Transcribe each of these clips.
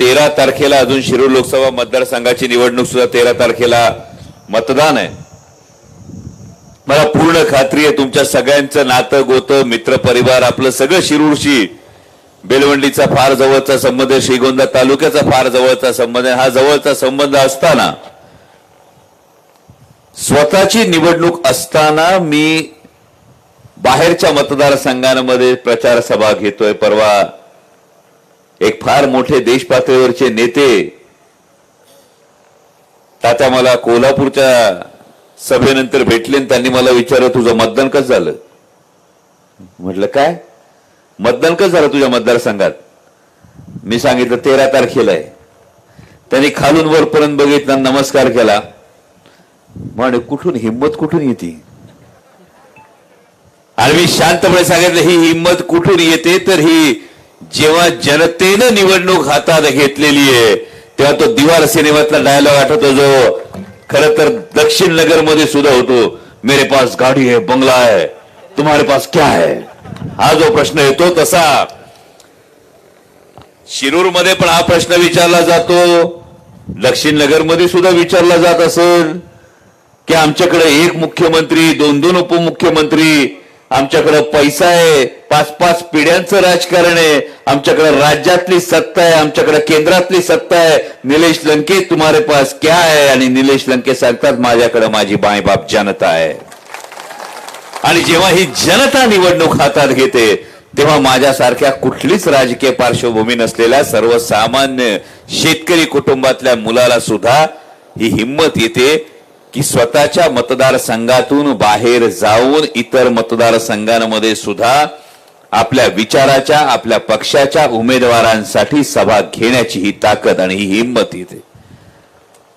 तेरा तारखेला अजून शिरूर लोकसभा मतदारसंघाची निवडणूक सुद्धा तेरा तारखेला मतदान आहे. मला पूर्ण खात्री आहे तुमच्या सगळ्यांचं नातं गोतं मित्र परिवार आपलं सगळं शिरूरशी बेलवंडीचा फार जवळचा संबंध श्रीगोंदा तालुक्याचा फार जवळचा संबंध आहे. हा जवळचा संबंध असताना स्वतःची निवडणूक असताना मी बाहेरच्या मतदारसंघांमध्ये प्रचार सभा घेतोय. परवा एक फार मोठे देश पातळीवरचे नेते तात्या मला कोल्हापूरच्या सभेनंतर भेटले त्यांनी मला विचारलं तुझं मतदान कसं झालं? म्हटलं काय? मतदान कसं झालं तुझ्या मतदारसंघात? मी सांगितलं तेरा तारखेला आहे. त्यांनी खालून वरपर्यंत बघितला नमस्कार केला. म्हणे कुठून? हिंमत कुठून येते? आणि मी शांतपणे सांगितलं ही हिंमत कुठून येते? तर ही जेव्हा जनतेनं निवडणूक हातात घेतलेली आहे तेव्हा तो दिवार सिनेमातला डायलॉग आठवतो जो. खर तर दक्षिण नगरमध्ये सुद्धा होतो. मेरे पास गाडी आहे बंगला आहे तुम्हारे पास क्या है? हा जो प्रश्न येतो तसा. शिरूरमध्ये पण हा प्रश्न विचारला जातो. दक्षिण नगरमध्ये सुद्धा विचारला जात असेल. की आमच्याकडे एक मुख्यमंत्री दोन दोन उपमुख्यमंत्री आमच्याकडे पैसा आहे पाच पाच पिढ्यांचं राजकारण आहे आमच्याकडे राज्यातली सत्ता आहे आमच्याकडे केंद्रातली सत्ता आहे. निलेश लंके तुम्हारे पास क्या आहे आणि निलेश लंके सांगतात माझ्याकडे माझी बाप जनता आहे. आणि जेव्हा ही जनता निवडणूक हातात घेते तेव्हा माझ्यासारख्या कुठलीच राजकीय पार्श्वभूमी नसलेल्या सर्वसामान्य शेतकरी कुटुंबातल्या मुलाला सुद्धा ही हिंमत येते की स्वतःच्या मतदारसंघातून बाहेर जाऊन इतर मतदारसंघांमध्ये सुद्धा आपल्या विचाराच्या आपल्या पक्षाच्या उमेदवारांसाठी सभा घेण्याची ही ताकद आणि ही हिंमत येते.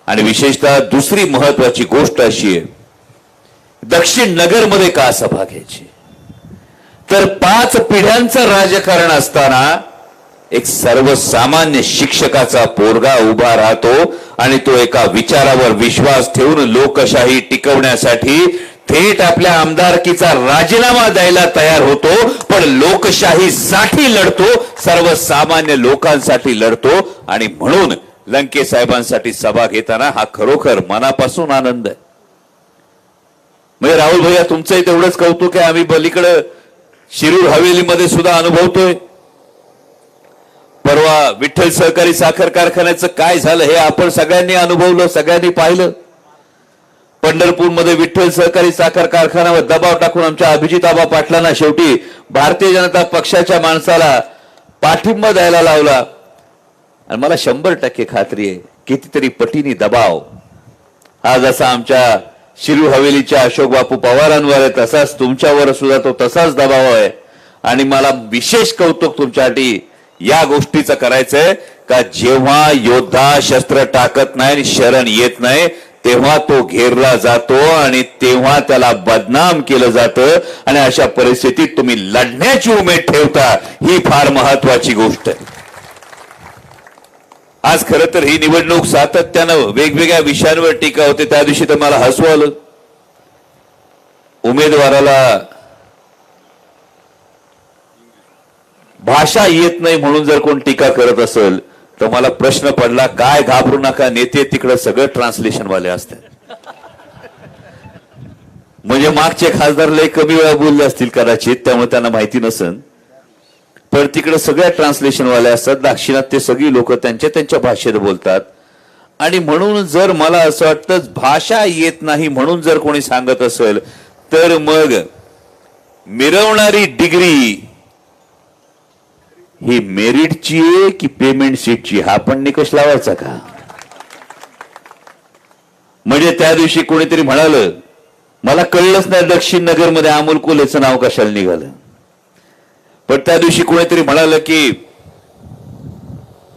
आणि विशेषतः दुसरी महत्वाची गोष्ट अशी आहे दक्षिण नगरमध्ये का सभा घ्यायची? तर पाच पिढ्यांचं राजकारण असताना एक सर्वसामान्य शिक्षकाचा पोरगा उभा राहतो आणि तो एका विचारावर विश्वास ठेवून लोकशाही टिकवण्यासाठी थेट आपल्या आमदारकीचा राजीनामा द्यायला तयार होतो. पण लोकशाहीसाठी लढतो सर्वसामान्य लोकांसाठी लढतो आणि म्हणून लंके साहेबांसाठी सभा घेताना हा खरोखर मनापासून आनंद आहे. म्हणजे राहुल भैया तुमचंही तेवढंच कौतुक आहे. आम्ही पलीकडं शिरूर हवेलीमध्ये सुद्धा अनुभवतोय. परवा विठ्ठल सहकारी साखर कारखान्याचं काय झालं हे आपण सगळ्यांनी अनुभवलं सगळ्यांनी पाहिलं. पंढरपूरमध्ये विठ्ठल सहकारी साखर कारखान्यावर दबाव टाकून आमच्या अभिजित आबा पाटलांना शेवटी भारतीय जनता पक्षाच्या माणसाला पाठिंबा द्यायला लावला. आणि मला शंभर टक्के खात्री आहे कितीतरी पटीनी दबाव. हा जसा आमच्या शिरू हवेलीच्या अशोक बापू पवारांवर आहे तसाच तुमच्यावर सुद्धा तो तसाच दबाव आहे. आणि मला विशेष कौतुक तुमच्यासाठी या गोष्टीचं करायचंय का जेव्हा योद्धा शस्त्र टाकत नाही आणि शरण येत नाही तेव्हा तो घेरला जातो आणि तेव्हा त्याला बदनाम केलं जातं आणि अशा परिस्थितीत तुम्ही लढण्याची उमेद ठेवता ही फार महत्वाची गोष्ट आहे. आज खर तर ही निवडणूक सातत्यानं वेगवेगळ्या विषयांवर टीका होते त्या दिवशी तर मला हसवलं उमेदवाराला भाषा येत नाही म्हणून जर कोण टीका करत असेल तर मला प्रश्न पडला काय घाबरू नका नेते तिकडे सगळं ट्रान्सलेशन वाले असतात. म्हणजे मागचे खासदार लय कमी वेळा बोलले असतील कदाचित त्यामुळे त्यांना माहिती नसन पण तिकडे सगळ्या ट्रान्सलेशन वाले असतात दाक्षिणात ते सगळी लोक त्यांच्या त्यांच्या भाषेत बोलतात. आणि म्हणून जर मला असं वाटतं भाषा येत नाही म्हणून जर कोणी सांगत असेल तर मग मिरवणारी डिग्री ही मेरिटची आहे की पेमेंट सीटची हा पण निकष लावायचा का? म्हणजे त्या दिवशी कोणीतरी म्हणालं मला कळलंच नाही दक्षिण नगरमध्ये अमोल कोलेचं नाव कशाला निघालं. पण त्या दिवशी कोणीतरी म्हणालं की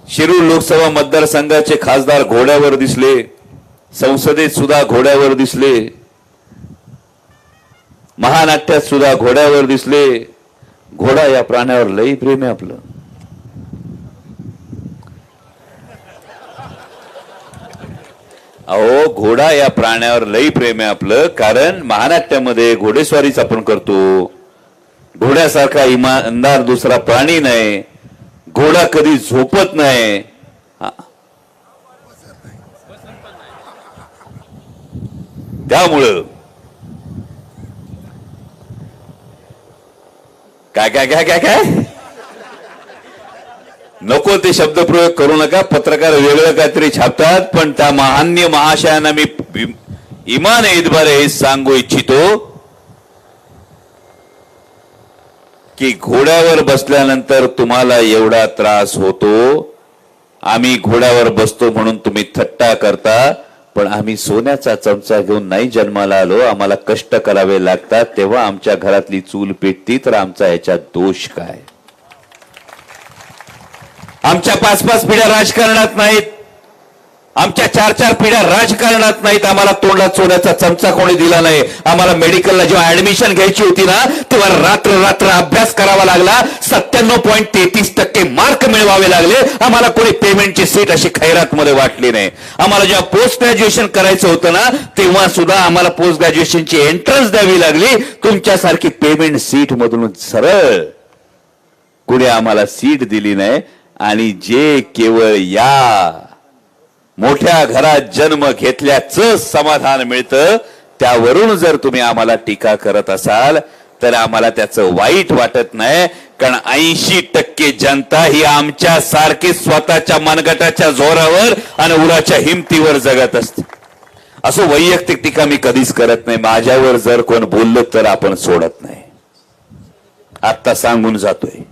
शिरूर लोकसभा मतदारसंघाचे खासदार घोड्यावर दिसले संसदेत सुद्धा घोड्यावर दिसले महानाट्यात सुद्धा घोड्यावर दिसले घोडा या प्राण्यावर लई प्रेम आहे आपलं. अहो घोडा या प्राण्यावर लई प्रेम आहे आपलं. कारण महानाट्यामध्ये घोडेस्वारीच आपण करतो. घोड्यासारखा इमानदार दुसरा प्राणी नाही. घोडा कधी झोपत नाही. त्यामुळं काय काय काय काय काय? नको ते शब्दप्रयोग करू नका. पत्रकार वेगळं काहीतरी छापतात पण त्या महान्य महाशयांना मी इमान इतबारे हे सांगू इच्छितो. की घोड्यावर बसल्यानंतर तुम्हाला एवढा त्रास होतो. आम्ही घोड्यावर बसतो म्हणून तुम्ही थट्टा करता पण आम्ही सोन्याचा चमचा घेऊन नाही जन्माला आलो. आम्हाला कष्ट करावे लागतात. तेव्हा आमच्या घरातली चूल पेटती तर आमचा याच्यात दोष काय? आमच्या पाच पाच पिढ्या राजकारणात नाहीत. आमच्या चार चार पिढ्या राजकारणात नाहीत. आम्हाला तोंडात सोन्याचा चमचा कोणी दिला नाही. आम्हाला मेडिकलला जेव्हा ऍडमिशन घ्यायची होती ना तेव्हा रात्र रात्र अभ्यास करावा लागला. सत्त्याण्णव पॉईंट तेहतीस टक्के मार्क मिळवावे लागले. आम्हाला कोणी पेमेंटची सीट अशी खैरात मध्ये वाटली नाही. आम्हाला जेव्हा पोस्ट ग्रॅज्युएशन करायचं होतं ना तेव्हा सुद्धा आम्हाला पोस्ट ग्रॅज्युएशनची एंट्रन्स द्यावी लागली. तुमच्यासारखी पेमेंट सीट मधून सरळ कुणी आम्हाला सीट दिली नाही. आणि जे केवळ या मोठ्या घरात जन्म घेतल्याचं समाधान मिळतं त्यावरून जर तुम्ही आम्हाला टीका करत असाल तर आम्हाला त्याचं वाईट वाटत नाही कारण ऐंशी टक्के जनता ही आमच्या सारखी स्वतःच्या मनगटाच्या जोरावर आणि उराच्या हिमतीवर जगत असते. असं वैयक्तिक टीका मी कधीच करत नाही. माझ्यावर जर कोण बोललं तर आपण सोडत नाही. आत्ता सांगून जातोय.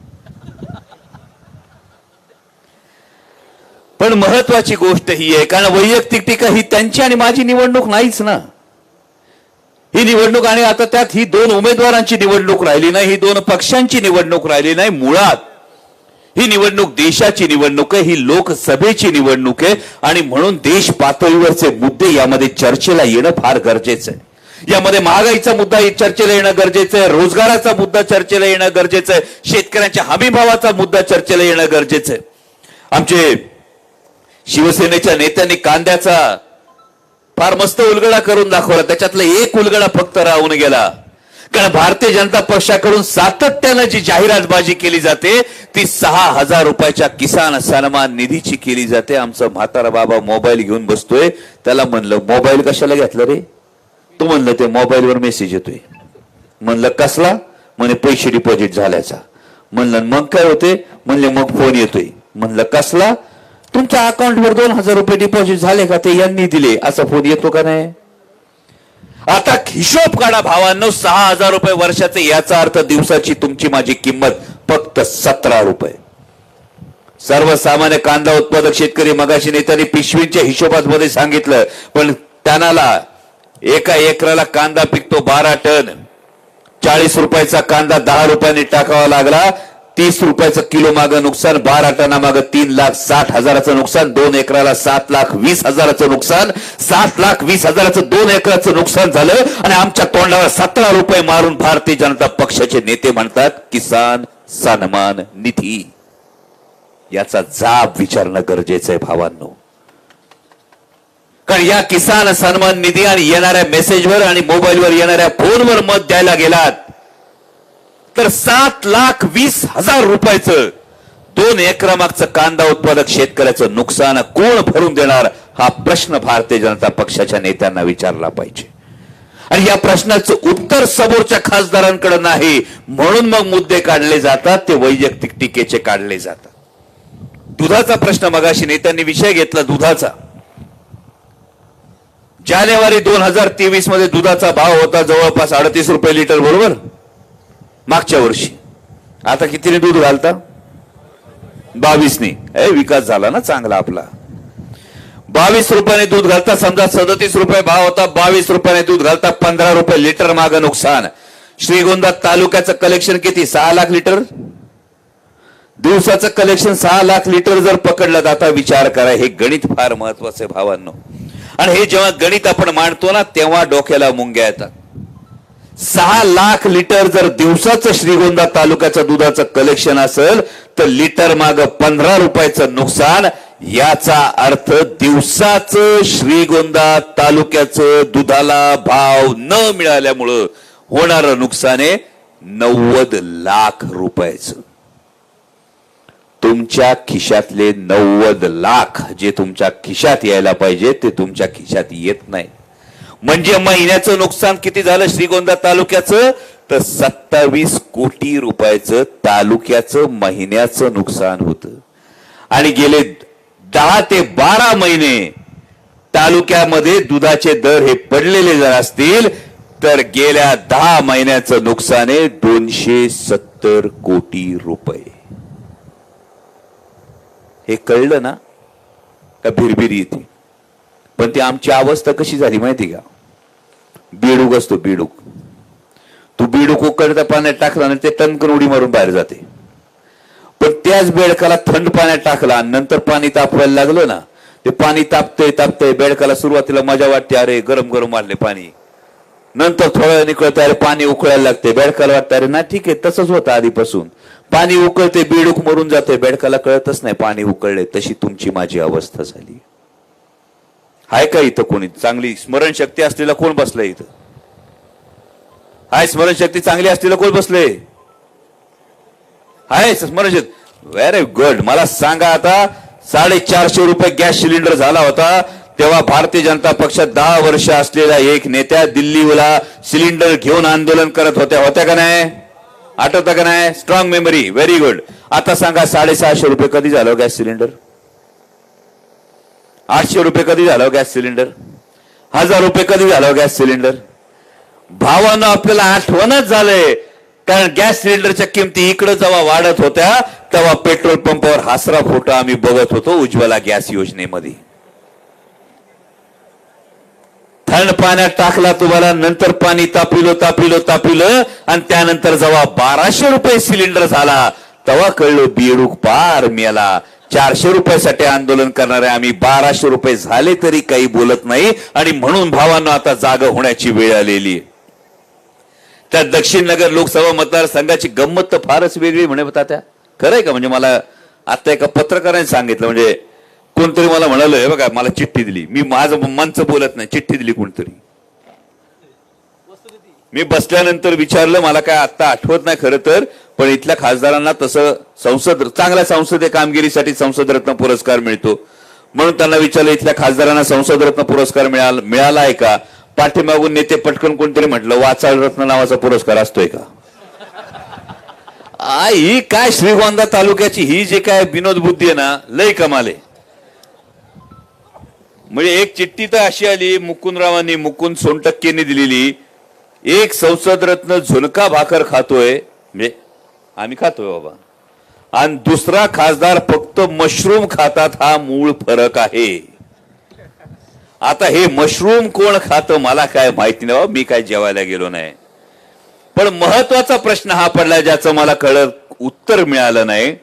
पण महत्वाची गोष्ट ही आहे कारण वैयक्तिक टीका ही त्यांची आणि माझी निवडणूक नाहीच ना. ही निवडणूक आणि आता त्यात ही दोन उमेदवारांची निवडणूक राहिली नाही ही दोन पक्षांची निवडणूक राहिली नाही मुळात. ही निवडणूक देशाची निवडणूक आहे ही लोकसभेची निवडणूक आहे आणि म्हणून देश पातळीवरचे मुद्दे यामध्ये चर्चेला येणं फार गरजेचं आहे. यामध्ये महागाईचा मुद्दा चर्चेला येणं गरजेचं आहे रोजगाराचा मुद्दा चर्चेला येणं गरजेचं आहे शेतकऱ्यांच्या हमीभावाचा मुद्दा चर्चेला येणं गरजेचं आहे. आमचे शिवसेनेच्या नेत्यांनी कांद्याचा फार मस्त उलगडा करून दाखवला. त्याच्यातला एक उलगडा फक्त राहून गेला. कारण भारतीय जनता पक्षाकडून सातत्यानं जी जाहिरातबाजी केली जाते ती सहा हजार रुपयाच्या किसान सन्मान निधीची केली जाते. आमचा म्हातारा बाबा मोबाईल घेऊन बसतोय. त्याला म्हणलं मोबाईल कशाला घेतला रे? तो म्हणलं ते मोबाईलवर मेसेज येतोय. म्हणलं कसला? म्हणे पैसे डिपॉझिट झाल्याचा. म्हणलं मग काय होते? म्हणले मग फोन येतोय. म्हणलं कसला? तुमच्या अकाउंटवर दोन हजार रुपये डिपॉझिट झाले का ते यांनी दिले? असा फोन येतो का नाही? आता हिशोब काढा भावांनो सहा हजार रुपये वर्षाचे याचा अर्थ दिवसाची तुमची माझी किंमत फक्त सतरा रुपये. सर्वसामान्य कांदा उत्पादक शेतकरी मगाशी नेत्यांनी पिशवींच्या हिशोबामध्ये सांगितलं पण त्यांना एका एकराला कांदा पिकतो बारा टन. चाळीस रुपयाचा कांदा दहा रुपयांनी टाकावा लागला. तीस रुपयाचं किलो मागं नुकसान बारा टना मागं तीन लाख साठ हजाराचं नुकसान दोन एकराला सात लाख वीस हजाराचं नुकसान सात लाख वीस हजाराचं दोन एकराचं नुकसान झालं आणि आमच्या तोंडावर सतरा रुपये मारून भारतीय जनता पक्षाचे नेते म्हणतात किसान सन्मान निधी. याचा जाब विचारणं गरजेचं आहे भावांनो. कारण या किसान सन्मान निधी आणि येणाऱ्या मेसेजवर आणि मोबाईलवर येणाऱ्या फोनवर मत द्यायला गेलात तर सात लाख वीस हजार रुपयाचं दोन एकरामागचं कांदा उत्पादक शेतकऱ्याचं नुकसान कोण भरून देणार हा प्रश्न भारतीय जनता पक्षाच्या नेत्यांना विचारला पाहिजे. आणि या प्रश्नाचं उत्तर समोरच्या खासदारांकडे नाही म्हणून मग मुद्दे काढले जातात ते वैयक्तिक टीकेचे काढले जातात. दुधाचा प्रश्न मगाशी नेत्यांनी विषय घेतला दुधाचा. जानेवारी दोन हजार तेवीसमध्ये दुधाचा भाव होता जवळपास अडतीस रुपये लिटर बरोबर? मागच्या वर्षी. आता कितीने दूध घालता? बावीसने. ए विकास झाला ना चांगला आपला. बावीस रुपयाने दूध घालता समजा सदतीस रुपये भाव होता बावीस रुपयाने दूध घालता पंधरा रुपये लिटर माग नुकसान. श्रीगोंदा तालुक्याचं कलेक्शन किती? सहा लाख लिटर? दिवसाचं कलेक्शन सहा लाख लिटर जर पकडलं जाता विचार करा हे गणित फार महत्वाचं आहे भावांनो. आणि हे जेव्हा गणित आपण मांडतो ना तेव्हा डोक्याला मुंग्या येतात. सहा लाख लिटर जर दिवसाचं श्रीगोंदा तालुक्याचं दुधाचं कलेक्शन असेल तर लिटर माग पंधरा रुपयाचं नुकसान याचा अर्थ दिवसाचं श्रीगोंदा तालुक्याचं दुधाला भाव न मिळाल्यामुळं होणारं नुकसान आहे नव्वद लाख रुपयाचं. तुमच्या खिशातले नव्वद लाख जे तुमच्या खिशात यायला पाहिजे ते तुमच्या खिशात येत नाही म्हणजे महिन्याचं नुकसान किती झालं? श्रीगोंदा तालुक्याचं? तर सत्तावीस कोटी रुपयाचं तालुक्याचं महिन्याचं नुकसान होतं. आणि गेले दहा ते बारा महिने तालुक्यामध्ये दुधाचे दर हे पडलेले जर असतील तर गेल्या दहा महिन्याचं नुकसान आहे दोनशे सत्तर कोटी रुपये. हे कळलं ना? का भिरभिरी येते? पण ती आमची अवस्था कशी झाली माहिती का? बेडूक असतो बीडूक. तू बीडूक उकडता पाण्यात टाकला आणि ते टनकन उडी मारून बाहेर जाते. पण त्याच बेडकाला थंड पाण्यात टाकला आणि नंतर पाणी तापवायला लागलं ना ते पाणी तापतंय तापतंय बेडकाला सुरुवातीला मजा वाटते अरे गरम गरम मारले पाणी. नंतर थोड्या वेळाने अरे पाणी उकळायला लागते बेडकाला वाटतं अरे ना ठीक आहे तसंच होतं आधीपासून. पाणी उकळते बेडूक मरून जाते बेडकाला कळतच नाही पाणी उकळले तशी तुमची माझी अवस्था झाली. हाय का इथं कोणी? चांगली स्मरणशक्ती असलेला कोण बसलंय इथं? आहे स्मरणशक्ती चांगली असलेला कोण बसले आहे स्मरणशक्ती. व्हेरी गुड मला सांगा आता साडेचारशे रुपये गॅस सिलेंडर झाला होता तेव्हा भारतीय जनता पक्षात दहा वर्ष असलेला एक नेत्या दिल्लीला सिलेंडर घेऊन आंदोलन करत होत्या. होत्या का नाही? आठवतं का नाही? स्ट्रॉंग मेमरी व्हेरी गुड आता सांगा साडेसहाशे रुपये कधी झालं गॅस सिलेंडर? आठशे रुपये कधी झालं गॅस सिलेंडर? हजार रुपये कधी झालं गॅस सिलेंडर? भावानं आपल्याला आठवणच झालंय. कारण गॅस सिलेंडरच्या किमती इकडे जेव्हा वाढत होत्या तेव्हा पेट्रोल पंपावर हासरा फोटो आम्ही बघत होतो उज्ज्वला गॅस योजनेमध्ये. थंड पाण्यात टाकला तुम्हाला नंतर पाणी तापिलो तापिलो तापिलं आणि त्यानंतर जेव्हा बाराशे रुपये सिलेंडर झाला तेव्हा कळलं बेडूक पार मेला. चारशे रुपयासाठी आंदोलन करणारे आम्ही बाराशे रुपये झाले तरी काही बोलत नाही. आणि म्हणून भावांना आता जागा होण्याची वेळ आलेली आहे. त्या दक्षिण नगर लोकसभा मतदारसंघाची गंमत तर फारच वेगळी म्हणे होता त्या खरंय का? म्हणजे मला आता एका पत्रकाराने सांगितलं म्हणजे कोणतरी मला म्हणालं "हे बघा मला चिठ्ठी दिली. मी माझं मंच बोलत नाही चिठ्ठी दिली कोणतरी. मी बसल्यानंतर विचारलं मला काय आता आठवत नाही खरं तर पण इथल्या खासदारांना तसं संसद चांगल्या संसदीय कामगिरीसाठी संसद रत्न पुरस्कार मिळतो. म्हणून त्यांना विचारलं इथल्या खासदारांना संसद रत्न पुरस्कार मिळाला मिळाला आहे का? पाठीमागून नेते पटकन कोणतरी म्हटलं वाचाळ रत्न नावाचा पुरस्कार असतोय का? आ, ही काय श्रीगोंदा तालुक्याची ही जे काय विनोद बुद्धी आहे ना लय कमाले म्हणजे एक चिठ्ठी तर अशी आली मुकुंदरावांनी मुकुंद सोनटक्केंनी दिलेली एक संसद रत्न झुणका भाकर खातोय. म्हणजे आम्ही खातोय बाबा. आणि दुसरा खासदार फक्त मशरूम खातात हा मूळ फरक आहे. आता हे मशरूम कोण खातं मला काय माहिती नाही बाबा. मी काय जेवायला गेलो नाही. पण महत्त्वाचा प्रश्न हा पडला ज्याचं मला कळत उत्तर मिळालं नाही.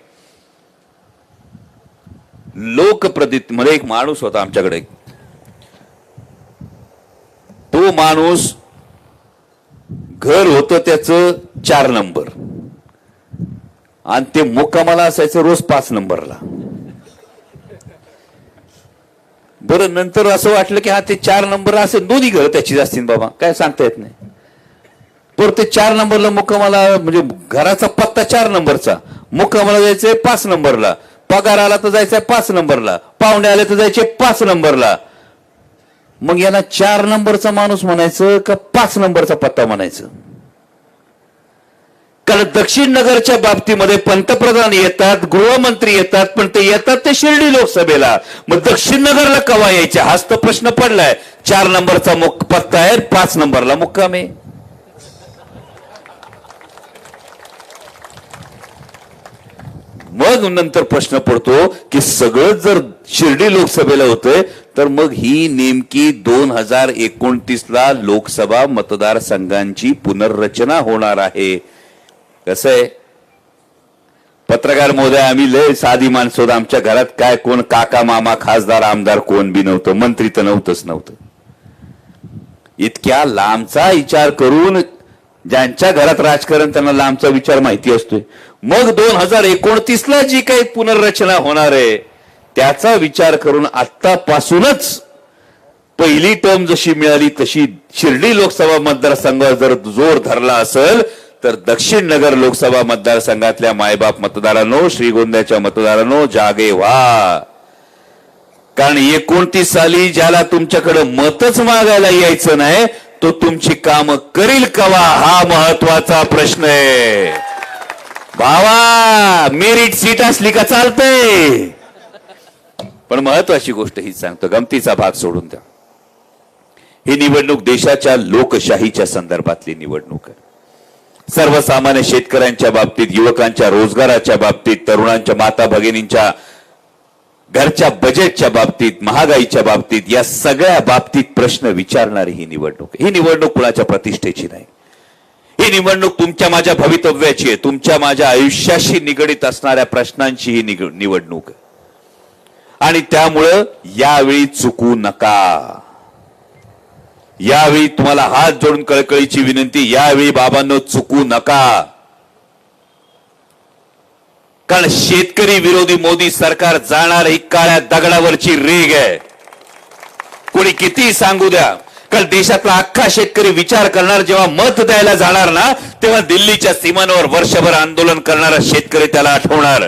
लोकप्रतिनिधी मध्ये एक माणूस होता आमच्याकडे. तो माणूस घर होतं त्याचं चार नंबर. आणि ते मुक्कामाला असायचं रोज पाच नंबरला. बरं नंतर असं वाटलं की हा ते चार नंबर असेल दोन्ही घर त्याची असतील बाबा. काय सांगता येत नाही. तर ते चार नंबरला मुक्कामाला म्हणजे घराचा पत्ता चार नंबरचा. मुक्कामाला जायचंय पाच नंबरला. पगार आला तर जायचंय पाच नंबरला. पाहुणे आले तर जायचे पाच नंबरला. मग याला चार नंबरचा माणूस म्हणायचं का पाच नंबरचा पत्ता म्हणायचं? कारण दक्षिण नगरच्या बाबतीमध्ये पंतप्रधान येतात गृहमंत्री येतात पण ते येतात ते शिर्डी लोकसभेला. मग दक्षिण नगरला कवा यायचे? हाच तर प्रश्न पडलाय. चार नंबरचा मुख पत्ता आहे पाच नंबरला मुक्काम आहे. मग नंतर प्रश्न पडतो की सगळं जर शिर्डी लोकसभेला होतंय तर मग ही नेमकी दोन हजार एकोणतीसला लोकसभा मतदारसंघांची पुनर्रचना होणार आहे. कसं आहे? पत्रकार महोदय आम्ही लय साधी माणसं आमच्या घरात काय कोण? काका मामा खासदार आमदार कोण बी नव्हतं. मंत्री तर नव्हतंच नव्हतं. इतक्या लांबचा विचार करून ज्यांच्या घरात राजकारण त्यांना लांबचा विचार माहिती असतोय. मग दोन हजार एकोणतीसला जी काही पुनर्रचना होणार आहे त्याचा विचार करून आत्तापासूनच पहिली टर्म जशी मिळाली तशी शिर्डी लोकसभा मतदारसंघावर जर जोर धरला असेल तर तर दक्षिण नगर लोकसभा मतदारसंघातल्या मायबाप मतदारांनो श्रीगोंद्याच्या मतदारांनो जागे व्हा. कारण एकोणतीस साली ज्याला तुमच्याकडे मतच मागायला यायचं नाही तो तुमची काम करील कवा हा महत्त्वाचा प्रश्न आहे. भावा मेरिट सीट असली का चालतंय? पण महत्वाची गोष्ट ही सांगतो गमतीचा भाग सोडून द्या. ही निवडणूक देशाच्या लोकशाहीच्या संदर्भातली निवडणूक आहे. सर्वसामान्य शेतकऱ्यांच्या बाबतीत युवकांच्या रोजगाराच्या बाबतीत तरुणांच्या माता भगिनींच्या घरच्या बजेटच्या बाबतीत महागाईच्या बाबतीत या सगळ्या बाबतीत प्रश्न विचारणारी ही निवडणूक ही निवडणूक कुणाच्या प्रतिष्ठेची नाही. ही निवडणूक तुमच्या माझ्या भवितव्याची आहे. तुमच्या माझ्या आयुष्याशी निगडीत असणाऱ्या प्रश्नांची ही निग- निवडणूक आहे. आणि त्यामुळं यावेळी चुकू नका. यावेळी तुम्हाला हात जोडून कळकळीची विनंती यावेळी बाबांनो चुकू नका. कारण शेतकरी विरोधी मोदी सरकार जाणार ही काळ्या दगडावरची रेग आहे. कोणी किती सांगू द्या. कारण देशातला अख्खा शेतकरी विचार करणार जेव्हा मत द्यायला जाणार ना तेव्हा दिल्लीच्या सीमांवर वर्षभर आंदोलन करणारा शेतकरी त्याला आठवणार.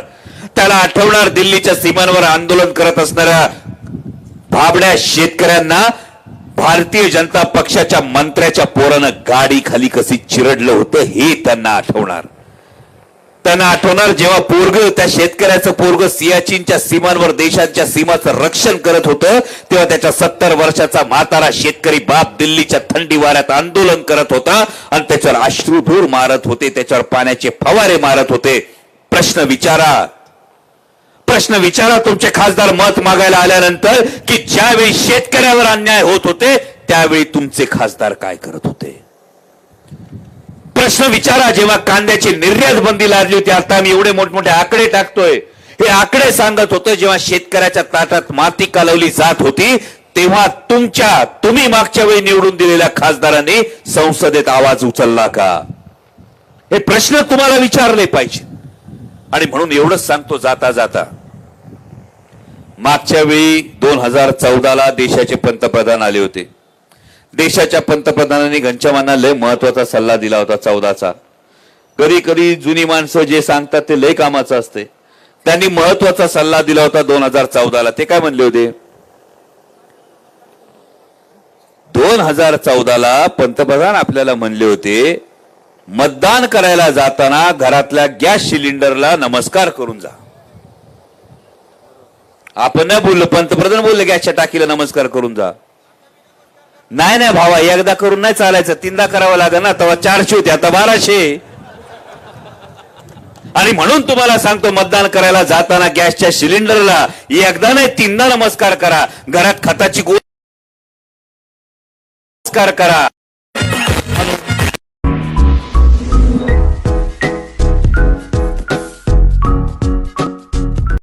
त्याला आठवणार दिल्लीच्या सीमांवर आंदोलन करत असणाऱ्या भाबड्या शेतकऱ्यांना भारतीय जनता पक्षाच्या मंत्र्याच्या पोरानं गाडी खाली कशी चिरडलं होतं हे त्यांना आठवणार. त्यांना आठवणार जेव्हा पोरग त्या शेतकऱ्याचं पोरग सियाचीनच्या सीमांवर देशांच्या सीमाचं रक्षण करत होतं तेव्हा त्याच्या सत्तर वर्षाचा म्हातारा शेतकरी बाप दिल्लीच्या थंडी वाऱ्यात आंदोलन करत होता आणि त्याच्यावर अश्रुधूर मारत होते त्याच्यावर पाण्याचे फवारे मारत होते. प्रश्न विचारा. प्रश्न विचारा. तुमचे खासदार मत मागायला आल्यानंतर की ज्यावेळी शेतकऱ्यावर अन्याय होत होते त्यावेळी तुमचे खासदार काय करत होते? प्रश्न विचारा. जेव्हा कांद्याची निर्यात बंदी लागली होती आता आम्ही एवढे मोठमोठे आकडे टाकतोय. हे आकडे सांगत होतं जेव्हा शेतकऱ्याच्या ताटात माती कालवली जात होती तेव्हा तुमच्या तुम्ही मागच्या वेळी निवडून दिलेल्या खासदारांनी संसदेत आवाज उचलला का? हे प्रश्न तुम्हाला विचारले पाहिजे. आणि म्हणून एवढंच सांगतो जाता जाता. मागच्या वेळी दोन हजार चौदाला देशाचे पंतप्रधान आले होते. देशाच्या पंतप्रधानांनी घनश्यामांना लय महत्त्वाचा सल्ला दिला होता चौदाचा. कधी कधी जुनी माणसं जे सांगतात ते लय कामाचं असते. त्यांनी महत्त्वाचा सल्ला दिला होता दोन हजार चौदाला. ते काय म्हणले होते? दोन हजार चौदाला पंतप्रधान आपल्याला म्हणले होते मतदान करायला जाताना घरातल्या गॅस सिलेंडरला नमस्कार करून जा. आपण नाही बोललो पंतप्रधान बोलले गॅसच्या टाकीला नमस्कार करून जा. नाही नाही भावा एकदा करून नाही चालायचं तीनदा करावं लागेल ना तेव्हा चारशे होते आता बाराशे. आणि म्हणून तुम्हाला सांगतो मतदान करायला जाताना गॅसच्या सिलेंडरला एकदा नाही तीनदा नमस्कार करा. घरात खताची गो नमस्कार करा.